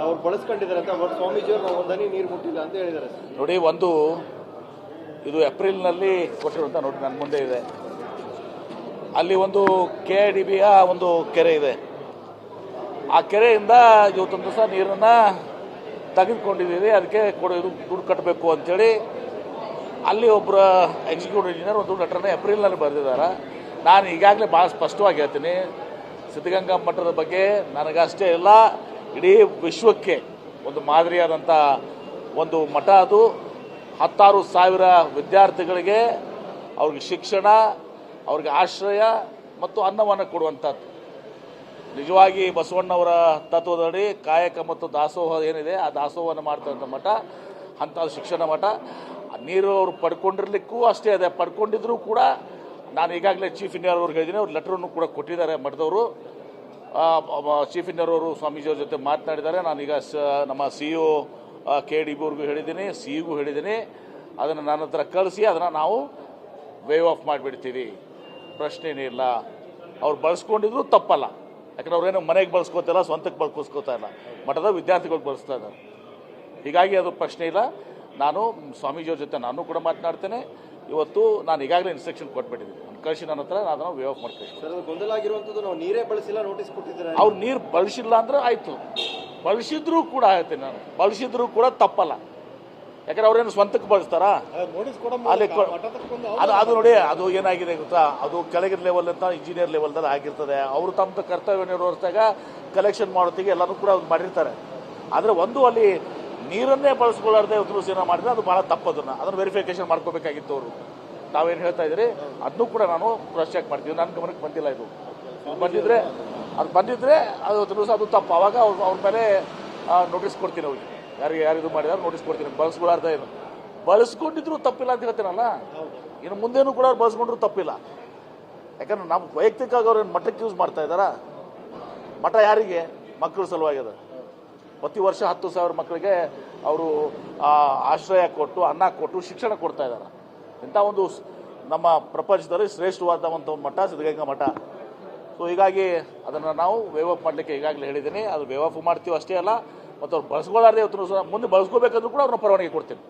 ಅವ್ರು ಬಳಸ್ಕೊಂಡಿದ್ದಾರೆ ಅಂತ ಅವ್ರ ಸ್ವಾಮೀಜಿಯವರು ನಾವು ಒಂದನಿ ನೀರು ಮುಟ್ಟಿಲ್ಲ ಅಂತ ಹೇಳಿದ್ದಾರೆ. ನೋಡಿ, ಒಂದು ಇದು ಏಪ್ರಿಲ್ನಲ್ಲಿ ಕೊಟ್ಟಿರುವಂಥ ನೋಡಿ ನನ್ನ ಮುಂದೆ ಇದೆ. ಅಲ್ಲಿ ಒಂದು ಕೆ ಡಿ ಬಿಯ ಒಂದು ಕೆರೆ ಇದೆ. ಆ ಕೆರೆಯಿಂದ ಇವತ್ತೊಂದು ದಿವಸ ನೀರನ್ನು ತೆಗೆದುಕೊಂಡಿದ್ದೀವಿ. ಅದಕ್ಕೆ ಕೊಡ, ಇದು ದುಡ್ಡು ಕಟ್ಟಬೇಕು ಅಂಥೇಳಿ ಅಲ್ಲಿ ಒಬ್ಬರ ಎಕ್ಸಿಕ್ಯೂಟಿವ್ ಇಂಜಿನಿಯರ್ ಒಂದು ಲೆಟ್ರನ್ನ ಏಪ್ರಿಲ್ನಲ್ಲಿ ಬರೆದಿದ್ದಾರೆ. ನಾನು ಈಗಾಗಲೇ ಭಾಳ ಸ್ಪಷ್ಟವಾಗಿ ಹೇಳ್ತೀನಿ. ಸಿದ್ಧಗಂಗಾ ಮಠದ ಬಗ್ಗೆ ನನಗಷ್ಟೇ ಇಲ್ಲ. ಇಡೀ ವಿಶ್ವಕ್ಕೆ ಒಂದು ಮಾದರಿಯಾದಂಥ ಒಂದು ಮಠ ಅದು. ಹತ್ತಾರು ಸಾವಿರ ವಿದ್ಯಾರ್ಥಿಗಳಿಗೆ ಅವ್ರಿಗೆ ಶಿಕ್ಷಣ, ಅವ್ರಿಗೆ ಆಶ್ರಯ ಮತ್ತು ಅನ್ನವನ್ನು ಕೊಡುವಂಥದ್ದು. ನಿಜವಾಗಿ ಬಸವಣ್ಣವರ ತತ್ವದಡಿ ಕಾಯಕ ಮತ್ತು ದಾಸೋಹ ಏನಿದೆ, ಆ ದಾಸೋಹವನ್ನು ಮಾಡ್ತಕ್ಕಂಥ ಮಠ ಅಂಥ ಶಿಕ್ಷಣ ಮಠ. ನೀರು ಅವರು ಪಡ್ಕೊಂಡಿರ್ಲಿಕ್ಕೂ ಅಷ್ಟೇ ಅದೇ, ಪಡ್ಕೊಂಡಿದ್ರು ಕೂಡ ನಾನು ಈಗಾಗಲೇ ಚೀಫ್ ಇಂಜಿನಿಯರ್ ಅವ್ರಿಗೆ ಹೇಳಿದ್ದೀನಿ, ಅವ್ರು ಲೆಟ್ರನ್ನು ಕೂಡ ಕೊಟ್ಟಿದ್ದಾರೆ ಮಠದವರು. ಚೀಫ್ ಇಂಜಿನಿಯರ್ ಅವರು ಸ್ವಾಮೀಜಿಯವ್ರ ಜೊತೆ ಮಾತನಾಡಿದ್ದಾರೆ. ನಾನೀಗ ಸ, ನಮ್ಮ C E K D B ಅವ್ರಿಗೂ ಹೇಳಿದ್ದೀನಿ ಸಿ ಇಗೂ ಹೇಳಿದ್ದೀನಿ. ಅದನ್ನು ನನ್ನ ಹತ್ರ ಕಳಿಸಿ, ಅದನ್ನು ನಾವು ವೇವ್ ಆಫ್ ಮಾಡಿಬಿಡ್ತೀವಿ. ಪ್ರಶ್ನೆ ಇಲ್ಲ. ಅವ್ರು ಬಳಸ್ಕೊಂಡಿದ್ರು ತಪ್ಪಲ್ಲ. ಯಾಕಂದ್ರೆ ಅವ್ರೇನು ಮನೆಗೆ ಬಳಸ್ಕೋತಿಲ್ಲ ಸ್ವಂತಕ್ಕೆ ಬಳಸ್ಕೋತಾ ಇಲ್ಲ. ಮಠದ ವಿದ್ಯಾರ್ಥಿಗಳು ಬಳಸ್ತಾ ಇದ್ದಾರೆ. ಹೀಗಾಗಿ ಅದು ಪ್ರಶ್ನೆ ಇಲ್ಲ. ನಾನು ಸ್ವಾಮೀಜಿಯವ್ರ ಜೊತೆ ನಾನು ಕೂಡ ಮಾತನಾಡ್ತೇನೆ. ಇವತ್ತು ನಾನು ಈಗಾಗಲೇ ಇನ್ಸ್ಟ್ರಕ್ಷನ್ ಕೊಟ್ಬಿಟ್ಟಿದ್ದೀನಿ. ಒಂದು ಕಳಿಸಿ ನನ್ನ ಹತ್ರ ನಾನು ವೇವ್ ಆಫ್ ಮಾಡ್ಕೊಳ್ತೀನಿ. ಗೊಂದಲ ಆಗಿರುವಂತದ್ದು ನಾವು ನೀರೇ ಬಳಸಿಲ್ಲ ನೋಟಿಸ್ ಕೊಟ್ಟಿದ್ದಾರೆ? ಅವ್ರು ನೀರು ಬಳಸಿಲ್ಲ ಅಂದ್ರೆ ಆಯಿತು. ಬಳಸಿದ್ರೂ ಕೂಡ ಹೇಳ್ತೀನಿ ನಾನು. ಬಳಸಿದ್ರೂ ಕೂಡ ತಪ್ಪಲ್ಲ. ಯಾಕಂದ್ರೆ ಅವ್ರೇನು ಸ್ವಂತಕ್ಕೆ ಬಳಸ್ತಾರಾ? ಅಲ್ಲಿ ಅದು ಅದು ನೋಡಿ ಅದು ಏನಾಗಿದೆ ಗೊತ್ತಾ? ಅದು ಕೆಳಗಿನ ಲೆವೆಲ್ ಅಂತ ಇಂಜಿನಿಯರ್ ಲೆವೆಲ್ದಲ್ಲಿ ಆಗಿರ್ತದೆ. ಅವರು ತಮ್ಮ ಕರ್ತವ್ಯ ನಿರ್ವಹಿಸಿದಾಗ ಕಲೆಕ್ಷನ್ ಮಾಡೋತ್ತಿಗೆ ಎಲ್ಲರೂ ಕೂಡ ಮಾಡಿರ್ತಾರೆ. ಆದರೆ ಒಂದು ಅಲ್ಲಿ ನೀರನ್ನೇ ಬಳಸ್ಕೊಳ್ಳಾರ್ದೆ ಉತ್ತರ ಸೇನ ಮಾಡಿದ್ರೆ ಅದು ಬಹಳ ತಪ್ಪದನ್ನ. ಅದನ್ನು ವೆರಿಫಿಕೇಶನ್ ಮಾಡ್ಕೋಬೇಕಾಗಿತ್ತು ಅವರು. ನಾವೇನು ಹೇಳ್ತಾ ಇದ್ರಿ ಅದನ್ನು ಕೂಡ ನಾನು ಕ್ರಾಸ್ ಚೆಕ್ ಮಾಡ್ತೀನಿ. ನನ್ನ ಗಮನಕ್ಕೆ ಬಂದಿಲ್ಲ ಇದು. ಬಂದಿದ್ರೆ, ಅದು ಬಂದಿದ್ರೆ ಅದು ದಿವಸ ಅದು ತಪ್ಪು. ಅವಾಗ ಅವ್ರ ಅವ್ರ ಮೇಲೆ ನೋಟಿಸ್ ಕೊಡ್ತೀನಿ ಅವ್ರಿಗೆ. ಯಾರಿಗೆ, ಯಾರು ಇದು ಮಾಡಿದಾರೆ ನೋಟಿಸ್ ಕೊಡ್ತೀನಿ. ಬಳಸ್ಕೊಳಾರ್ದ ಇದು ಬಳಸ್ಕೊಂಡಿದ್ರು ತಪ್ಪಿಲ್ಲ ಅಂತ ಹೇಳ್ತೀನಲ್ಲ? ಇನ್ನು ಮುಂದೇನು ಕೂಡ ಅವ್ರು ಬಳಸ್ಕೊಂಡ್ರು ತಪ್ಪಿಲ್ಲ. ಯಾಕಂದ್ರೆ ನಮ್ಮ ವೈಯಕ್ತಿಕವಾಗಿ ಅವ್ರೇನು ಏನು ಮಠಕ್ಕೆ ಯೂಸ್ ಮಾಡ್ತಾ ಇದ್ದಾರಾ? ಮಠ ಯಾರಿಗೆ? ಮಕ್ಕಳ ಸಲುವಾಗಿ ಅದು. ಪ್ರತಿ ವರ್ಷ ಹತ್ತು ಸಾವಿರ ಮಕ್ಕಳಿಗೆ ಅವರು ಆಶ್ರಯ ಕೊಟ್ಟು, ಅನ್ನ ಕೊಟ್ಟು, ಶಿಕ್ಷಣ ಕೊಡ್ತಾ ಇದ್ದಾರೆ. ಇಂಥ ಒಂದು ನಮ್ಮ ಪ್ರಪಂಚದಲ್ಲಿ ಶ್ರೇಷ್ಠವಾದ ಒಂದು ಮಠ ಸಿದ್ಧಗಂಗಾ ಮಠ. ಸೊ ಹೀಗಾಗಿ ಅದನ್ನು ನಾವು ವೇವ್ ಅಪ್ ಮಾಡಲಿಕ್ಕೆ ಈಗಾಗಲೇ ಹೇಳಿದ್ದೀನಿ. ಅದು ವೇವ್ ಅಪ್ ಮಾಡ್ತೀವಿ ಅಷ್ಟೇ ಅಲ್ಲ, ಮತ್ತು ಅವ್ರು ಬಳಸ್ಕೊಳ್ಳಾರ್ದೆ ಮುಂದೆ ಬಳಸ್ಕೋಬೇಕಂದ್ರೂ ಕೂಡ ಅವ್ರನ್ನ ಪರವಾನಗಿ ಕೊಡ್ತೀನಿ.